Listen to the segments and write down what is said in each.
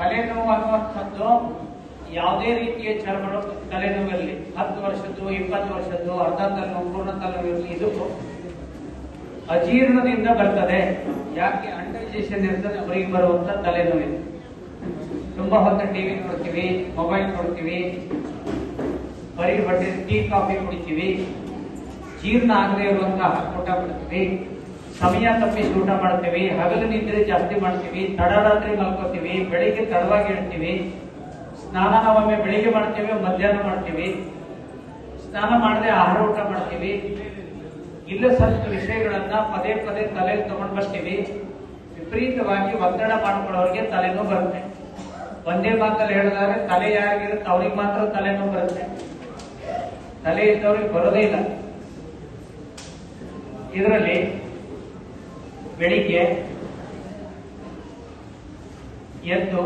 ತಲೆನೋವು ಅನ್ನುವಂಥದ್ದು ಯಾವುದೇ ರೀತಿಯ ಚರ್ಮ ತಲೆನೋವಿರಲಿ, ಹತ್ತು ವರ್ಷದ್ದು, ಇಪ್ಪತ್ತು ವರ್ಷದ್ದು ಅರ್ಧ ತಲೆನೋವು ಪೂರ್ಣ ತಲೆನೋವು ಇರಲಿ, ಇದು ಅಜೀರ್ಣದಿಂದ ಬರ್ತದೆ. ಯಾಕೆ? ಅಂಡೈಜೇಷನ್ ಇರ್ತದೆ ಅವರಿಗೆ ಬರುವಂತ ತಲೆನೋವಿದೆ ತುಂಬಾ ಹೊತ್ತು ಟಿವಿ ನೋಡ್ತೀವಿ, ಮೊಬೈಲ್ ನೋಡ್ತೀವಿ, ಬರೀ ಬಟ್ಟೆ ಟೀ, ಕಾಫಿ ಕುಡಿತೀವಿ, ಜೀರ್ಣ ಆಗದೆ ಇರುವಂತಹ ಊಟ ಮಾಡ್ತೀವಿ ಸಮಯ ತಪ್ಪಿಸಿ ಊಟ ಮಾಡ್ತೀವಿ, ಹಗಲು ನಿದ್ರೆ ಜಾಸ್ತಿ ಮಾಡ್ತೀವಿ, ತಡರಾತ್ರಿ ಮಲ್ಕೋತೀವಿ, ಬೆಳಿಗ್ಗೆ ತಡವಾಗಿ ಇಡ್ತೀವಿ ಸ್ನಾನ ನಾವೊಮ್ಮೆ ಬೆಳಿಗ್ಗೆ ಮಾಡ್ತೀವಿ, ಮಧ್ಯಾಹ್ನ ಮಾಡ್ತೀವಿ. ಸ್ನಾನ ಮಾಡದೆ ಆಹಾರ ಊಟ ಮಾಡ್ತೀವಿ. ಇಲ್ಲ ಸ್ವಲ್ಪ ವಿಷಯಗಳನ್ನ ಪದೇ ಪದೇ ತಲೆಗೆ ತಗೊಂಡ್ ಬರ್ತೀವಿ. ವಿಪರೀತವಾಗಿ ಒತ್ತಡ ಮಾಡ್ಕೊಳ್ಳೋರಿಗೆ ತಲೆನೋವು ಬರುತ್ತೆ. ಒಂದೇ ಮಾತಲ್ಲಿ ಹೇಳಿದ್ರೆ ತಲೆ ಯಾರಿಗಿರುತ್ತೆ ಅವ್ರಿಗೆ ಮಾತ್ರ ತಲೆನೋವು ಬರುತ್ತೆ. ತಲೆ ಇದ್ದವ್ರಿಗೆ ಬರೋದೇ ಇಲ್ಲ. ಇದರಲ್ಲಿ ಬೆಳಿಗ್ಗೆ ಎದ್ದು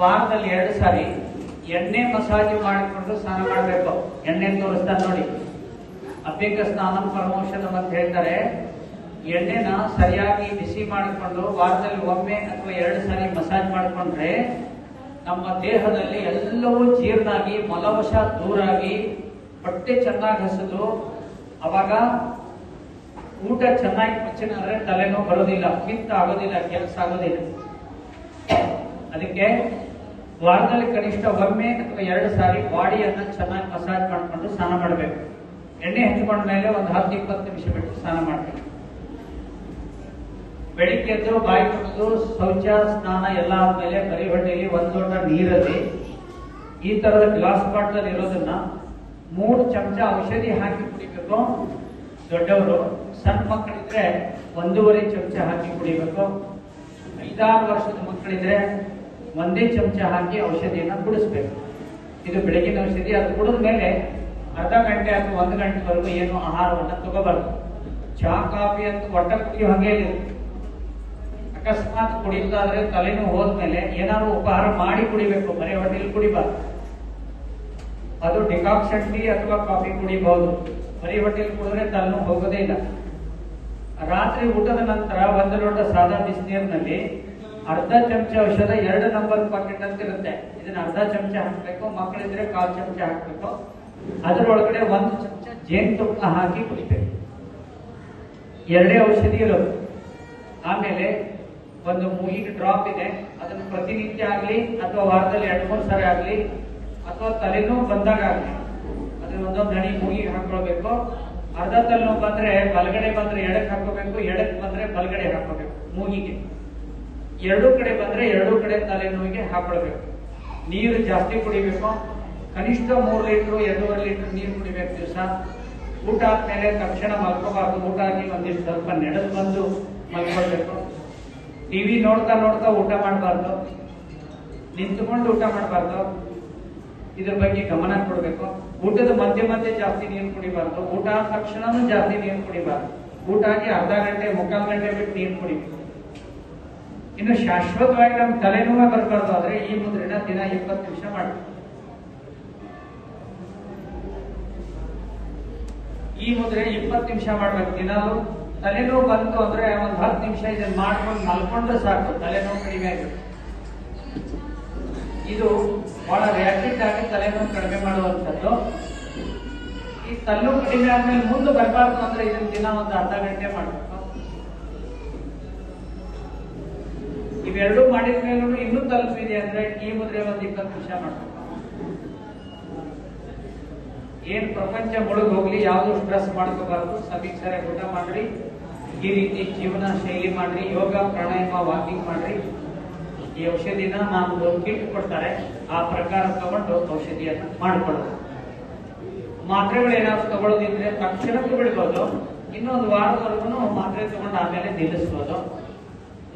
ವಾರದಲ್ಲಿ ಎರಡು ಸಾರಿ ಎಣ್ಣೆ ಮಸಾಜ್ ಮಾಡಿಕೊಂಡು ಸ್ನಾನ ಮಾಡಬೇಕು. ಎಣ್ಣೆ ತೋರಿಸ್ತಾ ನೋಡಿ. ಅಭ್ಯಂಗ ಸ್ನಾನ ಪರಮೋಷಣಂ ಅಂತ ಹೇಳ್ತಾರೆ. ಎಣ್ಣೆನ ಸರಿಯಾಗಿ ಬಿಸಿ ಮಾಡಿಕೊಂಡು ವಾರದಲ್ಲಿ ಒಮ್ಮೆ ಅಥವಾ ಎರಡು ಸಾರಿ ಮಸಾಜ್ ಮಾಡಿಕೊಂಡ್ರೆ ನಮ್ಮ ದೇಹದಲ್ಲಿ ಎಲ್ಲವೂ ಜೀರ್ಣಾಗಿ, ಮಲವಶ ದೂರಾಗಿ, ಹೊಟ್ಟೆ ಚೆನ್ನಾಗಿ ಹಸಿದು, ಅವಾಗ ಊಟ ಚೆನ್ನಾಗಿ ಪಚನ ಅಂದ್ರೆ ತಲೆನೋವು ಬರೋದಿಲ್ಲ ಪಿತ್ತ ಆಗೋದಿಲ್ಲ, ಕೆಲಸ ಆಗೋದಿಲ್ಲ. ಅದಕ್ಕೆ ವಾರದಲ್ಲಿ ಕನಿಷ್ಠ ಒಮ್ಮೆ ಅಥವಾ ಎರಡು ಸಾರಿ ಬಾಡಿಯನ್ನ ಚೆನ್ನಾಗಿ ಮಸಾಜ್ ಮಾಡ್ಕೊಂಡು ಸ್ನಾನ ಮಾಡಬೇಕು. ಎಣ್ಣೆ ಹಚ್ಕೊಂಡ ಮೇಲೆ ಒಂದು ಹತ್ತು, ಇಪ್ಪತ್ತು ನಿಮಿಷ ಬಿಟ್ಟು ಸ್ನಾನ ಮಾಡಬೇಕು. ಬೆಳಿಗ್ಗೆ ಎದ್ದು ಬಾಯಿ ತೊಳೆದು ಶೌಚ, ಸ್ನಾನ ಎಲ್ಲ ಆದ್ಮೇಲೆ ಬರಿ ಹೊಟ್ಟೆಯಲ್ಲಿ ಒಂದು ದೊಡ್ಡ ನೀರಲ್ಲಿ ಈ ತರದ ಗ್ಲಾಸ್ ಬಾಟ್ಲಲ್ಲಿ ಇರೋದನ್ನ ಮೂರು ಚಮಚ ಔಷಧಿ ಹಾಕಿ ಕುಡಿಬೇಕು. ದೊಡ್ಡವರು, ಸಣ್ಣ ಮಕ್ಕಳಿದ್ರೆ ಒಂದೂವರೆ ಚಮಚ ಹಾಕಿ ಕುಡಿಬೇಕು. ಐದಾರು ವರ್ಷದ ಮಕ್ಕಳಿದ್ರೆ ಒಂದೇ ಚಮಚ ಹಾಕಿ ಔಷಧಿಯನ್ನು ಕುಡಿಸ್ಬೇಕು. ಇದು ಬೆಳಗಿನ ಔಷಧಿ, ಅದು ಕುಡಿದ ಮೇಲೆ ಅರ್ಧ ಗಂಟೆ ಅಥವಾ ಒಂದು ಗಂಟೆವರೆಗೂ ಏನು ಆಹಾರವನ್ನು ತಗೋಬಾರ್ದು. ಚಹಾ, ಕಾಫಿ ಅಂತ ಒಟ್ಟ ಕುಡಿಯೋ ಹಾಗೆ ಅಕಸ್ಮಾತ್ ಕುಡಿಯೋದಾದ್ರೆ ಹೋದ ಹೋದ್ಮೇಲೆ ಏನಾದ್ರು ಉಪಹಾರ ಮಾಡಿ ಕುಡಿಬೇಕು ಬರೀ ಹೊಟ್ಟೆಲಿ ಕುಡಿಬಾರ್ದು. ಅದು ಡಿಕಾಕ್ಷನ್ ಟೀ ಅಥವಾ ಕಾಫಿ ಕುಡಿಬಹುದು. ಬರೀ ಹೊಟ್ಟೆಯಲ್ಲಿ ಕುಡಿದ್ರೆ ತಾನು ಹೋಗೋದೇ ಇಲ್ಲ. ರಾತ್ರಿ ಊಟದ ನಂತರ ಒಂದು ಲೋಟ ಸಾದಾ ಬಿಸಿನೀರಿನಲ್ಲಿ ಅರ್ಧ ಚಮಚ ಔಷಧ, ಎರಡು ನಂಬರ್ ಪಾಕೆಟ್ ಅಂತ ಇರುತ್ತೆ. ಇದನ್ನ ಅರ್ಧ ಚಮಚ ಹಾಕ್ಬೇಕು, ಮಕ್ಕಳಿದ್ರೆ ಕಾಲು ಚಮಚ ಹಾಕ್ಬೇಕು. ಅದರೊಳಗಡೆ ಒಂದು ಚಮಚ ಜೇನುತುಪ್ಪ ಹಾಕಿ ಕುಡಿಬೇಕು. ಎರಡೇ ಔಷಧಿ ಇರೋದು. ಆಮೇಲೆ ಒಂದು ಮೂಗಿಗೆ ಡ್ರಾಪ್ ಇದೆ. ಅದನ್ನು ಪ್ರತಿನಿತ್ಯ ಆಗಲಿ, ಅಥವಾ ವಾರದಲ್ಲಿ ಎರಡು ಮೂರು ಸಾರಿ ಆಗಲಿ, ಅಥವಾ ತಲೆನೋವು ಬಂದಾಗ ಆಗ್ಲಿ ಒಂದೊಂದು ದಣಿ ಮೂಗಿಗೆ ಹಾಕೊಳ್ಬೇಕು ಅರ್ಧ ತಲೆನೋವು ಬಂದ್ರೆ ಬಲಗಡೆ ಬಂದ್ರೆ ಎಡಕ್ ಹಾಕೋಬೇಕು ಎಡಕ್ ಬಂದ್ರೆ ಬಲಗಡೆ ಹಾಕೋಬೇಕು ಮೂಗಿಗೆ. ಎರಡೂ ಕಡೆ ಬಂದ್ರೆ ಎರಡೂ ಕಡೆ ತಲೆನೋವಿಗೆ ಹಾಕೊಳ್ಬೇಕು ನೀರು ಜಾಸ್ತಿ ಕುಡಿಬೇಕು. ಕನಿಷ್ಠ ಮೂರು ಲೀಟರ್, ಎರಡೂವರೆ ಲೀಟರ್ ನೀರು ಕುಡಿಬೇಕು ದಿವಸ. ಊಟ ಆದ್ಮೇಲೆ ತಕ್ಷಣ ಮಲ್ಕೋಬಾರ್ದು. ಊಟ ಆಗಿ ಒಂದಿಷ್ಟು ಸ್ವಲ್ಪ ನಡೆದು ಬಂದು ಮಲ್ಕೊಳ್ಬೇಕು. ಟಿವಿ ನೋಡ್ತಾ ನೋಡ್ತಾ ಊಟ ಮಾಡಬಾರ್ದು. ನಿಂತುಕೊಂಡು ಊಟ ಮಾಡಬಾರ್ದು. ಇದ್ರ ಬಗ್ಗೆ ಗಮನ ಕೊಡಬೇಕು. ಊಟದ ಮಧ್ಯೆ ಮಧ್ಯೆ ಜಾಸ್ತಿ ನೀರು ಕುಡಿಬಾರ್ದು. ಊಟ ಆದ ತಕ್ಷಣನೂ ಜಾಸ್ತಿ ನೀರು ಕುಡಿಬಾರ್ದು. ಊಟ ಆಗಿ ಅರ್ಧ ಗಂಟೆ, ಮುಕ್ಕಾಲು ಗಂಟೆ ಬಿಟ್ಟು ನೀರು ಕುಡಿಬೇಕು. ಇನ್ನು ಶಾಶ್ವತವಾಗಿ ನಮ್ ತಲೆನೋವೇ ಬರಬಾರ್ದು ಆದ್ರೆ ಈ ಮುದ್ರೆನ ದಿನ ಇಪ್ಪತ್ತು ನಿಮಿಷ ಮಾಡಬೇಕು. ಈ ಮುದ್ರೆ ಇಪ್ಪತ್ತು ನಿಮಿಷ ಮಾಡ್ಬೇಕು. ದಿನಾಲು ತಲೆನೋವು ಬಂತು ಅಂದ್ರೆ ಒಂದ್ ಹತ್ತು ನಿಮಿಷ ಇದನ್ನ ಮಾಡ್ಕೊಂಡು ಮಲ್ಕೊಂಡ್ರೆ ಸಾಕು. ತಲೆನೋವು ಕಡಿಮೆ ಆಗುತ್ತೆ. ಇದು ಬಹಳ ರ್ಯಾಪಿಡ್ ಆಗಿ ತಲೆನೋವು ಕಡಿಮೆ ಮಾಡುವಂಥದ್ದು. ಈ ತಲ್ಲು ಕಡಿಮೆ ಆದ್ಮೇಲೆ ಮುಂದೆ ಬರಬಾರ್ದು ಅಂದ್ರೆ ಇದನ್ನ ದಿನ ಒಂದು ಅರ್ಧ ಗಂಟೆ ಮಾಡಬೇಕು. ಇವೆರಡೂ ಮಾಡಿದ ಮೇಲೂ ಇನ್ನೂ ತಲುಪಿದೆ ಅಂದ್ರೆ ಈ ಮುದ್ರೆ ಒಂದು ಇಪ್ಪತ್ತು ನಿಮಿಷ ಮಾಡಬೇಕು. ಏನ್ ಪ್ರಪಂಚ ಮುಳುಗ್ ಹೋಗ್ಲಿ, ಯಾವ್ದು ಸ್ಟ್ರೆಸ್ ಮಾಡ್ಕೋಬಾರ್ದು ಸಮೀಕ್ಷೆ ಊಟ ಮಾಡ್ರಿ, ಈ ರೀತಿ ಜೀವನ ಶೈಲಿ ಮಾಡ್ರಿ, ಯೋಗ, ಪ್ರಾಣಾಯಾಮ ವಾಕಿಂಗ್ ಮಾಡ್ರಿ. ಈ ಔಷಧಿನ ನಾನು ಕಿಟ್ ಕೊಡ್ತಾರೆ. ಆ ಪ್ರಕಾರ ತಗೊಂಡು ಔಷಧಿಯನ್ನ ಮಾಡಿಕೊಳ್ಳೋದು. ಮಾತ್ರೆಗಳು ಏನಾದ್ರು ತಗೊಳ್ಳೋದಿದ್ರೆ ತಕ್ಷಣಕ್ಕೂ ಬಿಡ್ಬೋದು. ಇನ್ನೊಂದು ವಾರದವರೆಗೂ ಮಾತ್ರೆ ತಗೊಂಡು ಆಮೇಲೆ ನಿಲ್ಲಿಸ್ಬೋದು.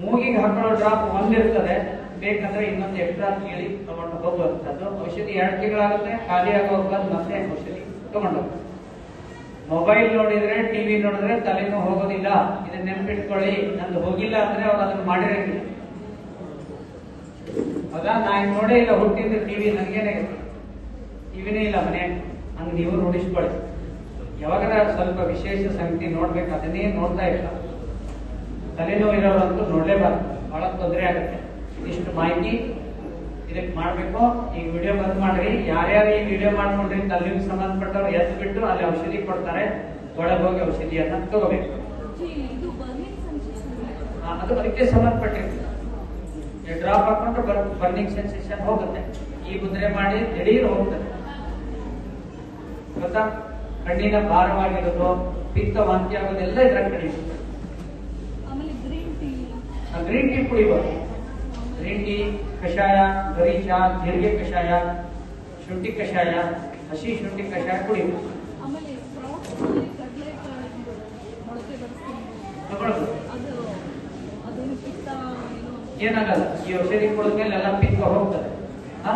ಮೂಗಿಗೆ ಹಾಕೊಳ್ಳೋ ಡ್ರಾಪ್ ಒಂದಿರ್ತದೆ. ಬೇಕಂದ್ರೆ ಇನ್ನೊಂದು ಎಕ್ಸ್ಟ್ರಾ ಕೇಳಿ ತಗೊಂಡು ಹೋಗುವಂಥದ್ದು. ಔಷಧಿ ಎರಡು ತಿಂಗಳಾಗುತ್ತೆ, ಖಾಲಿ ಆಗೋವಾಗ ಮತ್ತೆ ಔಷಧಿ ತಗೊಂಡು. ಮೊಬೈಲ್ ನೋಡಿದ್ರೆ, ಟಿವಿ ನೋಡಿದ್ರೆ ತಲೆನೂ ಹೋಗೋದಿಲ್ಲ. ಇದನ್ನ ನೆನ್ಪಿಟ್ಕೊಳ್ಳಿ. ನಂದು ಹೋಗಿಲ್ಲ ಅಂದ್ರೆ ಅವ್ರು ಅದನ್ನ ಮಾಡಿರಂಗಿಲ್ಲ. ಹೌದಾ ನಾ ಇದ್ ನೋಡೇ ಇಲ್ಲ ಹುಟ್ಟಿದ್ದು ಟಿವಿ ನನಗೇನೆ ಟಿವಿನೇ ಇಲ್ಲ ಮನೆ. ಹಂಗ ನೀವು ರೂಢಿಸ್ಕೊಳ್ಳಿ ಯಾವಾಗಾರ ಸ್ವಲ್ಪ ವಿಶೇಷ ಸಂಗತಿ ನೋಡ್ಬೇಕು ಅದನ್ನೇ ನೋಡ್ತಾ ಇಲ್ಲ. ತಲೆನೋವು ಇರೋರಂತೂ ನೋಡ್ಲೇಬಾರ್ದು. ಬಹಳ ತೊಂದರೆ ಆಗುತ್ತೆ. ಇಷ್ಟು ಮಾಹಿತಿ ಇದಕ್ಕೆ ಮಾಡ್ಬೇಕು. ಈ ವಿಡಿಯೋ ಬಂದ್ ಮಾಡ್ರಿ. ಯಾರ್ಯಾರು ಈ ವಿಡಿಯೋ ಮಾಡ್ಕೊಂಡ್ರಿ ತಲೆಗೆ ಸಂಬಂಧಪಟ್ಟವ್ರು ಎದ್ದು ಬಿಟ್ಟು ಅಲ್ಲಿ ಔಷಧಿ ಕೊಡ್ತಾರೆ ಒಳಗೆ ಹೋಗಿ ಔಷಧಿಯನ್ನ ತಗೋಬೇಕು. ಅದು ಅದಕ್ಕೆ ಸಂಬಂಧಪಟ್ಟಿರ್ತದೆ ಡ್ರಾಪ್ ಹಾಕೊಂಡ್ರೆ ಬರ್ ಬರ್ನಿಂಗ್ ಸೆನ್ಸೇಷನ್ ಹೋಗುತ್ತೆ. ಈ ಮುದ್ರೆ ಮಾಡಿ ದಿಢೀರ್ ಹೋಗ್ತದೆ ಗೊತ್ತಾ? ಕಣ್ಣಿನ ಭಾರವಾಗಿರೋದು ಪಿತ್ತ ವಾಂತಿ ಆಗೋದೆಲ್ಲ ಇದ್ರ ಕಡಿಮೆ ಗ್ರೀನ್ ಟೀ ಕುಡಿಬೋದು. ಗ್ರೀನ್ ಟೀ ಕಷಾಯ ಗರಿ ಚಾ ಜೀರಿಗೆ ಕಷಾಯ ಶುಂಠಿ ಕಷಾಯ ಹಸಿ ಶುಂಠಿ ಕಷಾಯ ಬರ್ತೀನಿ ತಗೊಳ್ಬೋದು ಅದು ಅದು ಪಿತ್ತ ಏನೋ ಏನಾಗಲ್ಲ ಈ ಔಷಧಿ ಕುಡಿದ್ಮೇಲೆ ಎಲ್ಲ ಪಿತ್ತ ಹೋಗ್ತದೆ ಹಾ